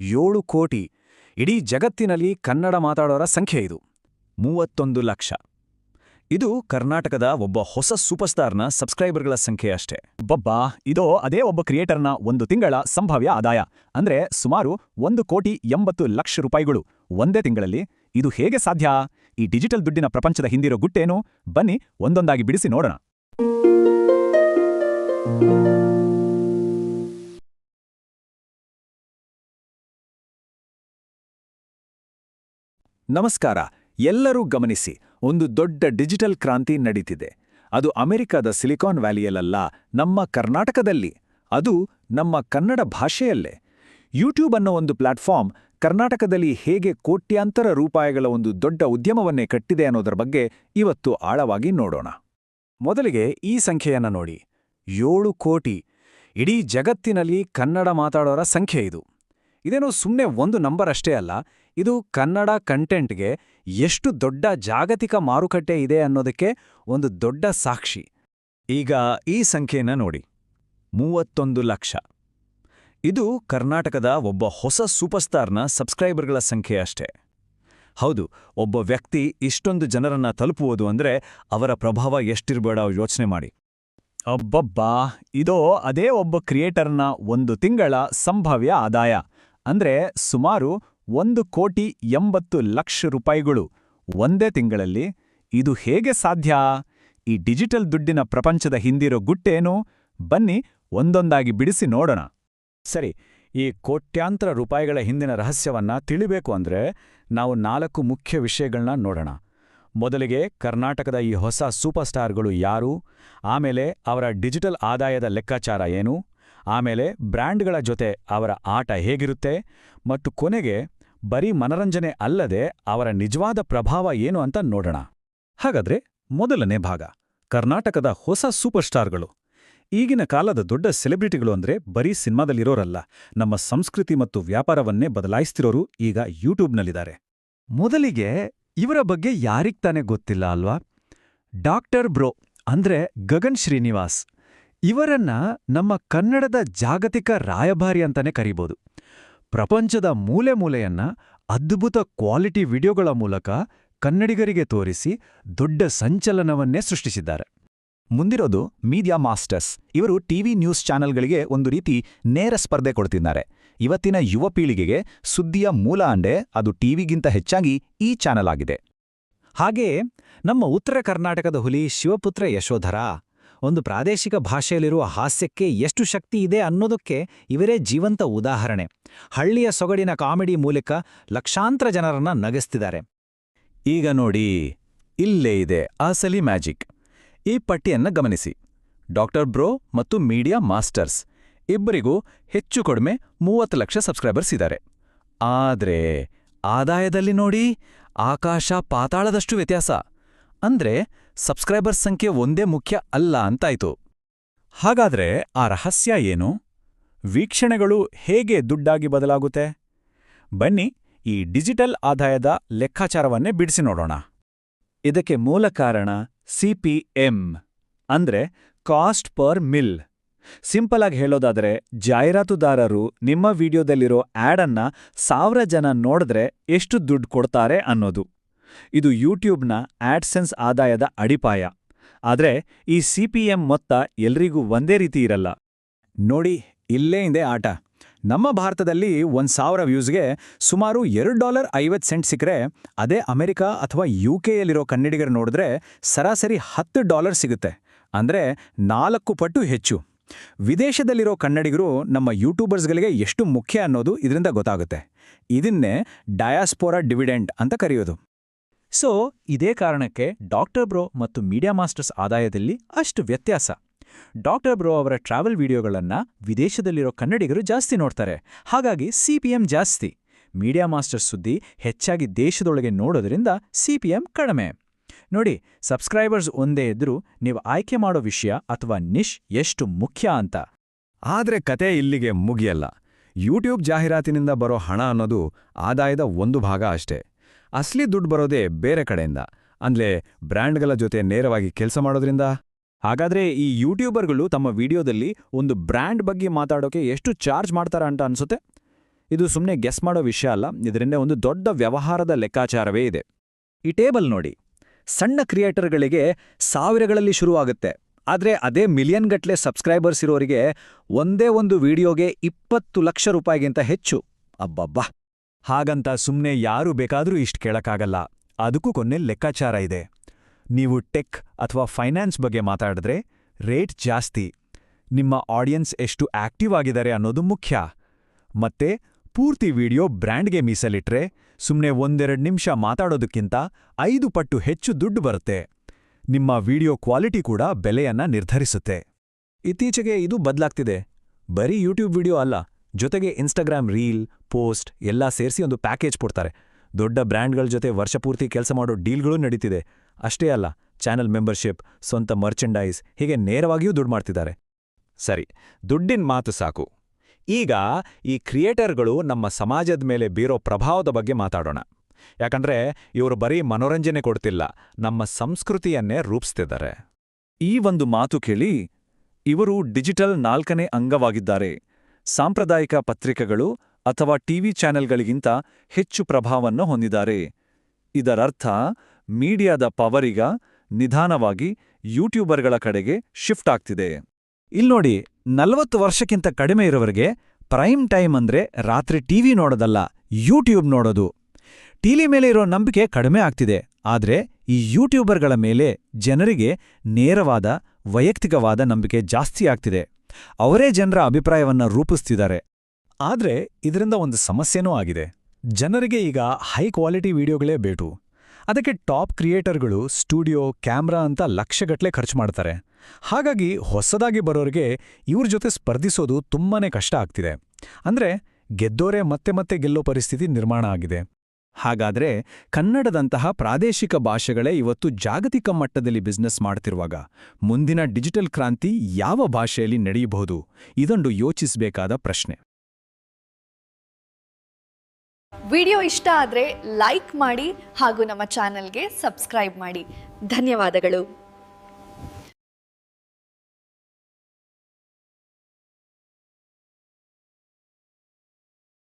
ಏಳು ಕೋಟಿ. ಇಡೀ ಜಗತ್ತಿನಲ್ಲಿ ಕನ್ನಡ ಮಾತಾಡೋರ ಸಂಖ್ಯೆ ಇದು. ಮೂವತ್ತೊಂದು ಲಕ್ಷ. ಇದು ಕರ್ನಾಟಕದ ಒಬ್ಬ ಹೊಸ ಸೂಪರ್ಸ್ಟಾರ್ನ ಸಬ್ಸ್ಕ್ರೈಬರ್ಗಳ ಸಂಖ್ಯೆ ಅಷ್ಟೇ. ಬಬ್ಬಾ, ಇದೋ ಅದೇ ಒಬ್ಬ ಕ್ರಿಯೇಟರ್ನ ಒಂದು ತಿಂಗಳ ಸಂಭಾವ್ಯ ಆದಾಯ. ಅಂದ್ರೆ ಸುಮಾರು ಒಂದು ಕೋಟಿ ಎಂಬತ್ತು ಲಕ್ಷ ರೂಪಾಯಿಗಳು. ಒಂದೇ ತಿಂಗಳಲ್ಲಿ ಇದು ಹೇಗೆ ಸಾಧ್ಯ? ಈ ಡಿಜಿಟಲ್ ದುಡ್ಡಿನ ಪ್ರಪಂಚದ ಹಿಂದಿರೋ ಗುಟ್ಟೇನು? ಬನ್ನಿ ಒಂದೊಂದಾಗಿ ಬಿಡಿಸಿ ನೋಡೋಣ. ನಮಸ್ಕಾರ. ಎಲ್ಲರೂ ಗಮನಿಸಿ, ಒಂದು ದೊಡ್ಡ ಡಿಜಿಟಲ್ ಕ್ರಾಂತಿ ನಡೀತಿದೆ. ಅದು ಅಮೆರಿಕದ ಸಿಲಿಕಾನ್ ವ್ಯಾಲಿಯಲ್ಲ ನಮ್ಮ ಕರ್ನಾಟಕದಲ್ಲಿ. ಅದು ನಮ್ಮ ಕನ್ನಡ ಭಾಷೆಯಲ್ಲೇ. ಯೂಟ್ಯೂಬ್ ಅನ್ನೋ ಒಂದು ಪ್ಲಾಟ್ಫಾರ್ಮ್ ಕರ್ನಾಟಕದಲ್ಲಿ ಹೇಗೆ ಕೋಟ್ಯಾಂತರ ರೂಪಾಯಿಗಳ ಒಂದು ದೊಡ್ಡ ಉದ್ಯಮವನ್ನೇ ಕಟ್ಟಿದೆ ಅನ್ನೋದರ ಬಗ್ಗೆ ಇವತ್ತು ಆಳವಾಗಿ ನೋಡೋಣ. ಮೊದಲಿಗೆ ಈ ಸಂಖ್ಯೆಯನ್ನ ನೋಡಿ. ಏಳು ಕೋಟಿ. ಇಡೀ ಜಗತ್ತಿನಲ್ಲಿ ಕನ್ನಡ ಮಾತಾಡೋರ ಸಂಖ್ಯೆ ಇದು. ಇದೇನೋ ಸುಮ್ಮನೆ ಒಂದು ನಂಬರ್ ಅಷ್ಟೇ ಅಲ್ಲ, ಇದು ಕನ್ನಡ ಕಂಟೆಂಟ್ಗೆ ಎಷ್ಟು ದೊಡ್ಡ ಜಾಗತಿಕ ಮಾರುಕಟ್ಟೆ ಇದೆ ಅನ್ನೋದಕ್ಕೆ ಒಂದು ದೊಡ್ಡ ಸಾಕ್ಷಿ. ಈಗ ಈ ಸಂಖ್ಯೆನ ನೋಡಿ. ಮೂವತ್ತೊಂದು ಲಕ್ಷ. ಇದು ಕರ್ನಾಟಕದ ಒಬ್ಬ ಹೊಸ ಸೂಪರ್ಸ್ಟಾರ್ನ ಸಬ್ಸ್ಕ್ರೈಬರ್ಗಳ ಸಂಖ್ಯೆ ಅಷ್ಟೇ. ಹೌದು, ಒಬ್ಬ ವ್ಯಕ್ತಿ ಇಷ್ಟೊಂದು ಜನರನ್ನ ತಲುಪುವುದು ಅಂದ್ರೆ ಅವರ ಪ್ರಭಾವ ಎಷ್ಟಿರಬೇಡ ಯೋಚನೆ ಮಾಡಿ. ಅಬ್ಬಬ್ಬಾ, ಇದೋ ಅದೇ ಒಬ್ಬ ಕ್ರಿಯೇಟರ್ನ ಒಂದು ತಿಂಗಳ ಸಂಭಾವ್ಯ ಆದಾಯ. ಅಂದ್ರೆ ಸುಮಾರು ಒಂದು ಕೋಟಿ ಎಂಬತ್ತು ಲಕ್ಷ ರೂಪಾಯಿಗಳು. ಒಂದೇ ತಿಂಗಳಲ್ಲಿ ಇದು ಹೇಗೆ ಸಾಧ್ಯ? ಈ ಡಿಜಿಟಲ್ ದುಡ್ಡಿನ ಪ್ರಪಂಚದ ಹಿಂದಿರೋ ಗುಟ್ಟೇನು? ಬನ್ನಿ ಒಂದೊಂದಾಗಿ ಬಿಡಿಸಿ ನೋಡೋಣ. ಸರಿ, ಈ ಕೋಟ್ಯಾಂತರ ರೂಪಾಯಿಗಳ ಹಿಂದಿನ ರಹಸ್ಯವನ್ನ ತಿಳಿಬೇಕು ಅಂದ್ರೆ ನಾವು ನಾಲ್ಕು ಮುಖ್ಯ ವಿಷಯಗಳನ್ನ ನೋಡೋಣ. ಮೊದಲಿಗೆ ಕರ್ನಾಟಕದ ಈ ಹೊಸ ಸೂಪರ್ ಸ್ಟಾರ್ಗಳು ಯಾರು? ಆಮೇಲೆ ಅವರ ಡಿಜಿಟಲ್ ಆದಾಯದ ಲೆಕ್ಕಾಚಾರ ಏನು? ಆಮೇಲೆ ಬ್ರ್ಯಾಂಡ್ಗಳ ಜೊತೆ ಅವರ ಆಟ ಹೇಗಿರುತ್ತೆ ಮತ್ತು ಕೊನೆಗೆ ಬರೀ ಮನರಂಜನೆ ಅಲ್ಲದೆ ಅವರ ನಿಜವಾದ ಪ್ರಭಾವ ಏನು ಅಂತ ನೋಡೋಣ. ಹಾಗಾದ್ರೆ ಮೊದಲನೇ ಭಾಗ, ಕರ್ನಾಟಕದ ಹೊಸ ಸೂಪರ್ ಸ್ಟಾರ್ಗಳು ಈಗಿನ ಕಾಲದ ದೊಡ್ಡ ಸೆಲೆಬ್ರಿಟಿಗಳು ಅಂದ್ರೆ ಬರೀ ಸಿನಿಮಾದಲ್ಲಿರೋರಲ್ಲ, ನಮ್ಮ ಸಂಸ್ಕೃತಿ ಮತ್ತು ವ್ಯಾಪಾರವನ್ನೇ ಬದಲಾಯಿಸ್ತಿರೋರು ಈಗ ಯೂಟ್ಯೂಬ್ನಲ್ಲಿದ್ದಾರೆ. ಮೊದಲಿಗೆ ಇವರ ಬಗ್ಗೆ ಯಾರಿಗ್ ತಾನೇ ಗೊತ್ತಿಲ್ಲ ಅಲ್ವಾ? ಡಾಕ್ಟರ್ ಬ್ರೋ ಅಂದ್ರೆ ಗಗನ್ ಶ್ರೀನಿವಾಸ್. ಇವರನ್ನ ನಮ್ಮ ಕನ್ನಡದ ಜಾಗತಿಕ ರಾಯಭಾರಿ ಅಂತಾನೆ ಕರೀಬೋದು. ಪ್ರಪಂಚದ ಮೂಲೆ ಮೂಲೆಯನ್ನ ಅದ್ಭುತ ಕ್ವಾಲಿಟಿ ವಿಡಿಯೋಗಳ ಮೂಲಕ ಕನ್ನಡಿಗರಿಗೆ ತೋರಿಸಿ ದೊಡ್ಡ ಸಂಚಲನವನ್ನೇ ಸೃಷ್ಟಿಸಿದ್ದಾರೆ. ಮುಂದಿರೋದು ಮೀಡಿಯಾ ಮಾಸ್ಟರ್ಸ್. ಇವರು ಟಿವಿ ನ್ಯೂಸ್ ಚಾನೆಲ್ಗಳಿಗೆ ಒಂದು ರೀತಿ ನೇರ ಸ್ಪರ್ಧೆ ಕೊಡ್ತಿದ್ದಾರೆ. ಇವತ್ತಿನ ಯುವ ಪೀಳಿಗೆಗೆ ಸುದ್ದಿಯ ಮೂಲ ಅಂಡೆ ಅದು ಟಿವಿಗಿಂತ ಹೆಚ್ಚಾಗಿ ಈ ಚಾನೆಲ್ ಆಗಿದೆ. ಹಾಗೆಯೇ ನಮ್ಮ ಉತ್ತರ ಕರ್ನಾಟಕದ ಹುಲಿ ಶಿವಪುತ್ರ ಯಶೋಧರ ಒಂದು ಪ್ರಾದೇಶಿಕ ಭಾಷೆಯಲ್ಲಿರುವ ಹಾಸ್ಯಕ್ಕೆ ಎಷ್ಟು ಶಕ್ತಿ ಇದೆ ಅನ್ನೋದಕ್ಕೆ ಇವರೇ ಜೀವಂತ ಉದಾಹರಣೆ. ಹಳ್ಳಿಯ ಸೊಗಡಿನ ಕಾಮಿಡಿ ಮೂಲಕ ಲಕ್ಷಾಂತರ ಜನರನ್ನ ನಗಿಸ್ತಿದ್ದಾರೆ. ಈಗ ನೋಡಿ, ಇಲ್ಲೇ ಇದೆ ಅಸಲಿ ಮ್ಯಾಜಿಕ್. ಈ ಪಟ್ಟಿಯನ್ನ ಗಮನಿಸಿ. ಡಾಕ್ಟರ್ ಬ್ರೋ ಮತ್ತು ಮೀಡಿಯಾ ಮಾಸ್ಟರ್ಸ್. ಇಬ್ಬರಿಗೂ ಹೆಚ್ಚು ಕಡಿಮೆ ಮೂವತ್ತು ಲಕ್ಷ ಸಬ್ಸ್ಕ್ರೈಬರ್ಸ್ ಇದ್ದಾರೆ. ಆದ್ರೆ, ಆದಾಯದಲ್ಲಿ ನೋಡಿ, ಆಕಾಶ ಪಾತಾಳದಷ್ಟು ವ್ಯತ್ಯಾಸ. ಅಂದ್ರೆ ಸಬ್ಸ್ಕ್ರೈಬರ್ಸ್ ಸಂಖ್ಯೆ ಒಂದೇ ಮುಖ್ಯ ಅಲ್ಲ ಅಂತಾಯ್ತು. ಹಾಗಾದ್ರೆ ಆ ರಹಸ್ಯ ಏನು? ವೀಕ್ಷಣೆಗಳು ಹೇಗೆ ದುಡ್ಡಾಗಿ ಬದಲಾಗುತ್ತೆ? ಬನ್ನಿ ಈ ಡಿಜಿಟಲ್ ಆದಾಯದ ಲೆಕ್ಕಾಚಾರವನ್ನೇ ಬಿಡಿಸಿ ನೋಡೋಣ. ಇದಕ್ಕೆ ಮೂಲ ಕಾರಣ ಸಿಪಿಎಂ ಅಂದ್ರೆ ಕಾಸ್ಟ್ ಪರ್ ಮಿಲ್. ಸಿಂಪಲ್ ಆಗಿ ಹೇಳೋದಾದ್ರೆ ಜಾಹೀರಾತುದಾರರು ನಿಮ್ಮ ವಿಡಿಯೋದಲ್ಲಿರೋ ಆ್ಯಡನ್ನ ಸಾವಿರ ಜನ ನೋಡಿದ್ರೆ ಎಷ್ಟು ದುಡ್ಡು ಕೊಡ್ತಾರೆ ಅನ್ನೋದು. ಇದು ಯೂಟ್ಯೂಬ್ನ ಆಡ್ಸೆನ್ಸ್ ಆದಾಯದ ಅಡಿಪಾಯ. ಆದರೆ ಈ ಸಿಪಿಎಂ ಮೊತ್ತ ಎಲ್ರಿಗೂ ಒಂದೇ ರೀತಿ ಇರಲ್ಲ. ನೋಡಿ, ಇಲ್ಲೇ ಇದೆ ಆಟ. ನಮ್ಮ ಭಾರತದಲ್ಲಿ ಒಂದು ಸಾವಿರ ವ್ಯೂಸ್ಗೆ ಸುಮಾರು ಎರಡು ಡಾಲರ್ ಐವತ್ತು ಸೆಂಟ್ ಸಿಕ್ಕರೆ ಅದೇ ಅಮೆರಿಕ ಅಥವಾ ಯು ಕೆಯಲ್ಲಿರೋ ಕನ್ನಡಿಗರು ನೋಡಿದ್ರೆ ಸರಾಸರಿ ಹತ್ತು ಡಾಲರ್ ಸಿಗುತ್ತೆ. ಅಂದ್ರೆ ನಾಲ್ಕು ಪಟ್ಟು ಹೆಚ್ಚು. ವಿದೇಶದಲ್ಲಿರೋ ಕನ್ನಡಿಗರು ನಮ್ಮ ಯೂಟ್ಯೂಬರ್ಸ್ಗಳಿಗೆ ಎಷ್ಟು ಮುಖ್ಯ ಅನ್ನೋದು ಇದರಿಂದ ಗೊತ್ತಾಗುತ್ತೆ. ಇದನ್ನೇ ಡಯಾಸ್ಪೋರಾ ಡಿವಿಡೆಂಡ್ ಅಂತ ಕರೆಯೋದು. ಸೊ ಇದೇ ಕಾರಣಕ್ಕೆ ಡಾಕ್ಟರ್ ಬ್ರೋ ಮತ್ತು ಮೀಡಿಯಾ ಮಾಸ್ಟರ್ಸ್ ಆದಾಯದಲ್ಲಿ ಅಷ್ಟು ವ್ಯತ್ಯಾಸ. ಡಾಕ್ಟರ್ ಬ್ರೋ ಅವರ ಟ್ರಾವೆಲ್ ವಿಡಿಯೋಗಳನ್ನ ವಿದೇಶದಲ್ಲಿರೋ ಕನ್ನಡಿಗರು ಜಾಸ್ತಿ ನೋಡ್ತಾರೆ. ಹಾಗಾಗಿ ಸಿಪಿಎಂ ಜಾಸ್ತಿ. ಮೀಡಿಯಾ ಮಾಸ್ಟರ್ಸ್ ಸುದ್ದಿ ಹೆಚ್ಚಾಗಿ ದೇಶದೊಳಗೆ ನೋಡೋದ್ರಿಂದ ಸಿಪಿಎಂ ಕಡಿಮೆ. ನೋಡಿ ಸಬ್ಸ್ಕ್ರೈಬರ್ಸ್ ಒಂದೇ ಇದ್ರೂ ನೀವು ಆಯ್ಕೆ ಮಾಡೋ ವಿಷಯ ಅಥವಾ ನಿಶ್ ಎಷ್ಟು ಮುಖ್ಯ ಅಂತ. ಆದರೆ ಕತೆ ಇಲ್ಲಿಗೆ ಮುಗಿಯಲ್ಲ. ಯೂಟ್ಯೂಬ್ ಜಾಹೀರಾತಿನಿಂದ ಬರೋ ಹಣ ಅನ್ನೋದು ಆದಾಯದ ಒಂದು ಭಾಗ ಅಷ್ಟೇ. ಅಸ್ಲಿ ದುಡ್ಡು ಬರೋದೇ ಬೇರೆ ಕಡೆಯಿಂದ. ಅಂದ್ರೆ ಬ್ರ್ಯಾಂಡ್ಗಳ ಜೊತೆ ನೇರವಾಗಿ ಕೆಲಸ ಮಾಡೋದ್ರಿಂದ? ಹಾಗಾದ್ರೆ ಈ ಯೂಟ್ಯೂಬರ್ಗಳು ತಮ್ಮ ವಿಡಿಯೋದಲ್ಲಿ ಒಂದು ಬ್ರ್ಯಾಂಡ್ ಬಗ್ಗೆ ಮಾತಾಡೋಕೆ ಎಷ್ಟು ಚಾರ್ಜ್ ಮಾಡ್ತಾರ ಅಂತ ಅನ್ಸುತ್ತೆ? ಇದು ಸುಮ್ಮನೆ ಗೆಸ್ ಮಾಡೋ ವಿಷಯ ಅಲ್ಲ, ಇದರಿಂದ ಒಂದು ದೊಡ್ಡ ವ್ಯವಹಾರದ ಲೆಕ್ಕಾಚಾರವೇ ಇದೆ. ಈ ಟೇಬಲ್ ನೋಡಿ. ಸಣ್ಣ ಕ್ರಿಯೇಟರ್ಗಳಿಗೆ ಸಾವಿರಗಳಲ್ಲಿ ಶುರುವಾಗುತ್ತೆ. ಆದರೆ ಅದೇ ಮಿಲಿಯನ್ ಗಟ್ಲೆ ಸಬ್ಸ್ಕ್ರೈಬರ್ಸ್ ಇರೋರಿಗೆ ಒಂದೇ ಒಂದು ವಿಡಿಯೋಗೆ ಇಪ್ಪತ್ತು ಲಕ್ಷ ರೂಪಾಯಿಗಿಂತ ಹೆಚ್ಚು. ಅಬ್ಬಬ್ಬಾ! ಹಾಗಂತ ಸುಮ್ಮನೆ ಯಾರು ಬೇಕಾದರೂ ಇಷ್ಟು ಕೇಳಕ್ಕಾಗಲ್ಲ. ಅದಕ್ಕೂ ಕೊನೆ ಲೆಕ್ಕಾಚಾರ ಇದೆ. ನೀವು ಟೆಕ್ ಅಥವಾ ಫೈನಾನ್ಸ್ ಬಗ್ಗೆ ಮಾತಾಡಿದ್ರೆ ರೇಟ್ ಜಾಸ್ತಿ. ನಿಮ್ಮ ಆಡಿಯನ್ಸ್ ಎಷ್ಟು ಆಕ್ಟಿವ್ ಆಗಿದ್ದಾರೆ ಅನ್ನೋದು ಮುಖ್ಯ. ಮತ್ತೆ ಪೂರ್ತಿ ವಿಡಿಯೋ ಬ್ರ್ಯಾಂಡ್ಗೆ ಮೀಸಲಿಟ್ರೆ ಸುಮ್ಮನೆ ಒಂದೆರಡು ನಿಮಿಷ ಮಾತಾಡೋದಕ್ಕಿಂತ ಐದು ಪಟ್ಟು ಹೆಚ್ಚು ದುಡ್ಡು ಬರುತ್ತೆ. ನಿಮ್ಮ ವಿಡಿಯೋ ಕ್ವಾಲಿಟಿ ಕೂಡ ಬೆಲೆಯನ್ನ ನಿರ್ಧರಿಸುತ್ತೆ. ಇತ್ತೀಚೆಗೆ ಇದು ಬದಲಾಗ್ತಿದೆ. ಬರೀ ಯೂಟ್ಯೂಬ್ ವಿಡಿಯೋ ಅಲ್ಲ. ಜೊತೆಗೆ ಇನ್ಸ್ಟಾಗ್ರಾಮ್ ರೀಲ್ ಪೋಸ್ಟ್ ಎಲ್ಲ ಸೇರಿಸಿ ಒಂದು ಪ್ಯಾಕೇಜ್ ಕೊಡ್ತಾರೆ. ದೊಡ್ಡ ಬ್ರ್ಯಾಂಡ್ಗಳ ಜೊತೆ ವರ್ಷಪೂರ್ತಿ ಕೆಲಸ ಮಾಡೋ ಡೀಲ್ಗಳೂ ನಡೀತಿದೆ. ಅಷ್ಟೇ ಅಲ್ಲ ಚಾನೆಲ್ ಮೆಂಬರ್ಶಿಪ್ ಸ್ವಂತ ಮರ್ಚೆಂಡೈಸ್ ಹೀಗೆ ನೇರವಾಗಿಯೂ ದುಡ್ಡು ಮಾಡ್ತಿದ್ದಾರೆ. ಸರಿ, ದುಡ್ಡಿನ ಮಾತು ಸಾಕು. ಈಗ ಈ ಕ್ರಿಯೇಟರ್ಗಳು ನಮ್ಮ ಸಮಾಜದ ಮೇಲೆ ಬೀರೋ ಪ್ರಭಾವದ ಬಗ್ಗೆ ಮಾತಾಡೋಣ. ಯಾಕಂದ್ರೆ ಇವರು ಬರೀ ಮನೋರಂಜನೆ ಕೊಡ್ತಿಲ್ಲ, ನಮ್ಮ ಸಂಸ್ಕೃತಿಯನ್ನೇ ರೂಪಿಸ್ತಿದ್ದಾರೆ. ಈ ಒಂದು ಮಾತು ಕೇಳಿ ಇವರು ಡಿಜಿಟಲ್ ನಾಲ್ಕನೇ ಅಂಗವಾಗಿದ್ದಾರೆ. ಸಾಂಪ್ರದಾಯಿಕ ಪತ್ರಿಕೆಗಳು ಅಥವಾ ಟಿವಿ ಚಾನೆಲ್ಗಳಿಗಿಂತ ಹೆಚ್ಚು ಪ್ರಭಾವವನ್ನು ಹೊಂದಿದ್ದಾರೆ. ಇದರರ್ಥ, ಮೀಡಿಯಾದ ಪವರಿಗ ನಿಧಾನವಾಗಿ ಯೂಟ್ಯೂಬರ್ಗಳ ಕಡೆಗೆ ಶಿಫ್ಟ್ ಆಗ್ತಿದೆ. ಇಲ್ನೋಡಿ ನಲವತ್ತು ವರ್ಷಕ್ಕಿಂತ ಕಡಿಮೆ ಇರೋವರಿಗೆ ಪ್ರೈಮ್ ಟೈಮ್ ಅಂದ್ರೆ ರಾತ್ರಿ ಟಿವಿ ನೋಡೋದಲ್ಲ, ಯೂಟ್ಯೂಬ್ ನೋಡೋದು. ಟಿವಿ ಮೇಲೆ ಇರೋ ನಂಬಿಕೆ ಕಡಿಮೆ ಆಗ್ತಿದೆ, ಆದ್ರೆ ಈ ಯೂಟ್ಯೂಬರ್ಗಳ ಮೇಲೆ ಜನರಿಗೆ ನೇರವಾದ, ವೈಯಕ್ತಿಕವಾದ ನಂಬಿಕೆ ಜಾಸ್ತಿ ಆಗ್ತಿದೆ. ಅವರೇ ಜನರ ಅಭಿಪ್ರಾಯವನ್ನ ರೂಪಿಸ್ತಿದ್ದಾರೆ. ಆದರೆ ಇದರಿಂದ ಒಂದು ಸಮಸ್ಯೆನೂ ಆಗಿದೆ. ಜನರಿಗೆ ಈಗ ಹೈ ಕ್ವಾಲಿಟಿ ವಿಡಿಯೋಗಳೇ ಬೇಕು ಅದಕ್ಕೆ ಟಾಪ್ ಕ್ರಿಯೇಟರ್ಗಳು ಸ್ಟುಡಿಯೋ, ಕ್ಯಾಮ್ರಾ ಅಂತ ಲಕ್ಷಗಟ್ಟಲೆ ಖರ್ಚು ಮಾಡ್ತಾರೆ. ಹಾಗಾಗಿ ಹೊಸದಾಗಿ ಬರೋರಿಗೆ ಇವ್ರ ಜೊತೆ ಸ್ಪರ್ಧಿಸೋದು ತುಂಬಾನೇ ಕಷ್ಟ ಆಗ್ತಿದೆ. ಅಂದ್ರೆ ಗೆದ್ದೋರೇ ಮತ್ತೆ ಮತ್ತೆ ಗೆಲ್ಲೋ ಪರಿಸ್ಥಿತಿ ನಿರ್ಮಾಣ ಆಗಿದೆ. ಹಾಗಾದ್ರೆ ಕನ್ನಡದಂತಹ ಪ್ರಾದೇಶಿಕ ಭಾಷೆಗಳೇ ಇವತ್ತು ಜಾಗತಿಕ ಮಟ್ಟದಲ್ಲಿ ಬಿಸ್ನೆಸ್ ಮಾಡ್ತಿರುವಾಗ ಮುಂದಿನ ಡಿಜಿಟಲ್ ಕ್ರಾಂತಿ ಯಾವ ಭಾಷೆಯಲ್ಲಿ ನಡೆಯಬಹುದು? ಇದೊಂದು ಯೋಚಿಸಬೇಕಾದ ಪ್ರಶ್ನೆ. ವಿಡಿಯೋ ಇಷ್ಟ ಆದರೆ ಲೈಕ್ ಮಾಡಿ ಹಾಗೂ ನಮ್ಮ ಚಾನಲ್ಗೆ ಸಬ್ಸ್ಕ್ರೈಬ್ ಮಾಡಿ. ಧನ್ಯವಾದಗಳು.